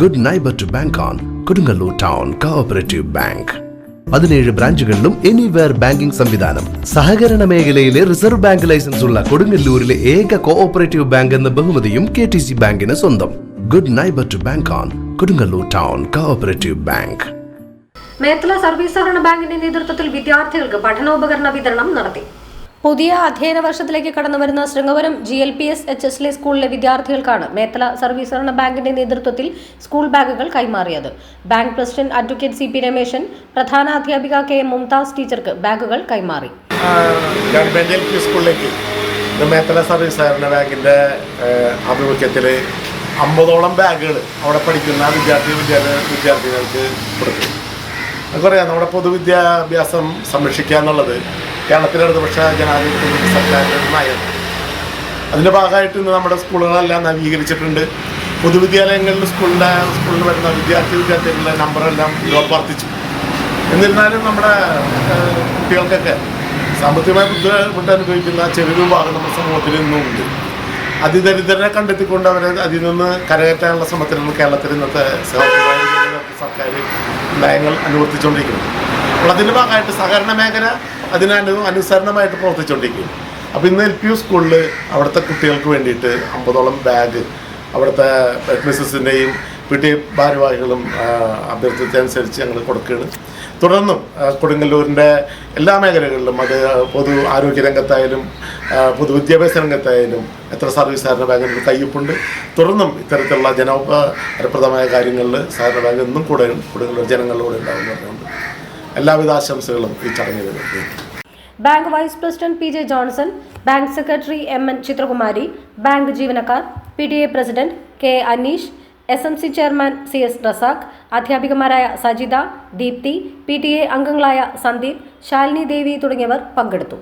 Good neighbour to bank on Kodungallur town cooperative bank പതിനേഴ് ബ്രാഞ്ചുകളിലും anywhere banking സംവിധാനം. സഹകരണ മേഖലയിലെ റിസർവ് ബാങ്ക് ലൈസൻസ് ഉള്ള കൊടുങ്ങല്ലൂരിലെ ഏക കോഓപ്പറേറ്റീവ് ബാങ്ക് എന്ന ബഹുമതിയും കെ ടി സി ബാങ്കിന് സ്വന്തം. Good neighbour to bank on Kodungallur town cooperative bank Methala service സഹകരണ ബാങ്കിന്റെ നേതൃത്വത്തിൽ വിദ്യാർത്ഥികൾക്ക് പഠനോപകരണ വിതരണം നടത്തി. പുതിയ അധ്യയന വർഷത്തിലേക്ക് കടന്നു വരുന്ന Sringavaram G L P S H S സ്കൂളിലെ വിദ്യാർത്ഥികൾക്കാണ് മേത്തല സർവീസ് ബാങ്കിന്റെ നേതൃത്വത്തിൽ സ്കൂൾ ബാഗുകൾ കൈമാറിയത്. Bank president advocate C P Rameshan പ്രധാന അധ്യാപിക കെ മുംതാസ് ടീച്ചർക്ക് ബാഗുകൾ കൈമാറി. സ്കൂളിലേക്ക് മേത്തല സർവീസ് സഹകരണ ആഭിമുഖ്യത്തിൽ അമ്പതോളം ബാഗുകൾ അവിടെ പഠിക്കുന്ന വിദ്യാർത്ഥി വിദ്യാർത്ഥികൾക്ക് കൊടുക്കും നമുക്കറിയാം നമ്മുടെ പൊതുവിദ്യാഭ്യാസം സംരക്ഷിക്കുക എന്നുള്ളത് കേരളത്തിലെ ഇടതുപക്ഷ ജനാധിപത്യ സർക്കാരിന്റെ നയം. അതിന്റെ ഭാഗമായിട്ട് ഇന്ന് നമ്മുടെ സ്കൂളുകളെല്ലാം നവീകരിച്ചിട്ടുണ്ട്. പൊതുവിദ്യാലയങ്ങളിൽ സ്കൂളിന്റെ സ്കൂളിൽ വരുന്ന വിദ്യാർത്ഥി വിദ്യാർത്ഥികളുടെ നമ്പറെല്ലാം ഇതോടെ വർദ്ധിച്ചു. എന്നിരുന്നാലും നമ്മുടെ കുട്ടികൾക്കൊക്കെ സാമ്പത്തികമായ ബുദ്ധിമുട്ട് അനുഭവിക്കുന്ന ചെറിയ വിഭാഗം നമ്മുടെ സമൂഹത്തിൽ ഇന്നും ഉണ്ട്. അതിദരിദ്രരെ കണ്ടെത്തിക്കൊണ്ട് അവരെ അതിൽ നിന്ന് കരകയറ്റാനുള്ള ശ്രമത്തിലാണ് കേരളത്തിൽ ഇന്നത്തെ സർക്കാർ നയങ്ങൾ അനുവർത്തിച്ചുകൊണ്ടിരിക്കുന്നത്. അതിന്റെ ഭാഗമായിട്ട് സഹകരണ മേഖല അതിന് അനുസരണമായിട്ട് പ്രവർത്തിച്ചുകൊണ്ടിരിക്കും. അപ്പോൾ ഇന്ന് എൽ പി യു സ്കൂളിൽ അവിടുത്തെ കുട്ടികൾക്ക് വേണ്ടിയിട്ട് അമ്പതോളം ബാഗ് അവിടുത്തെ മിസ്സസിന്റെയും പി ടി ഭാരവാഹികളും അഭ്യർത്ഥിച്ചതനുസരിച്ച് ഞങ്ങൾ കൊടുക്കുകയാണ്. തുടർന്നും കൊടുങ്ങല്ലൂരിന്റെ എല്ലാ മേഖലകളിലും അത് പൊതു ആരോഗ്യ രംഗത്തായാലും പൊതു വിദ്യാഭ്യാസ രംഗത്തായാലും എത്ര സർവീസ് സഹകരണ ബാങ്കിന് കയ്യൊപ്പുണ്ട്. തുടർന്നും ഇത്തരത്തിലുള്ള ജനോപകാരപ്രദമായ കാര്യങ്ങളിൽ സഹകരണ ബാങ്ക് എന്നും കൂടെ കൊടുങ്ങല്ലൂർ ജനങ്ങളിലൂടെ ഉണ്ടാകുന്നുണ്ട് എല്ലാവിധ ആശംസകളും ഈ ചടങ്ങിൽ. Bank vice president P J Johnson bank secretary M N Chithrakumari bank ജീവനക്കാർ P T A president K Aneesh S M C chairman C S Razak അധ്യാപികമാരായ Sajitha Deepthi P T A അംഗങ്ങളായ സന്ദീപ് ശാലിനി ദേവി തുടങ്ങിയവർ പങ്കെടുത്തു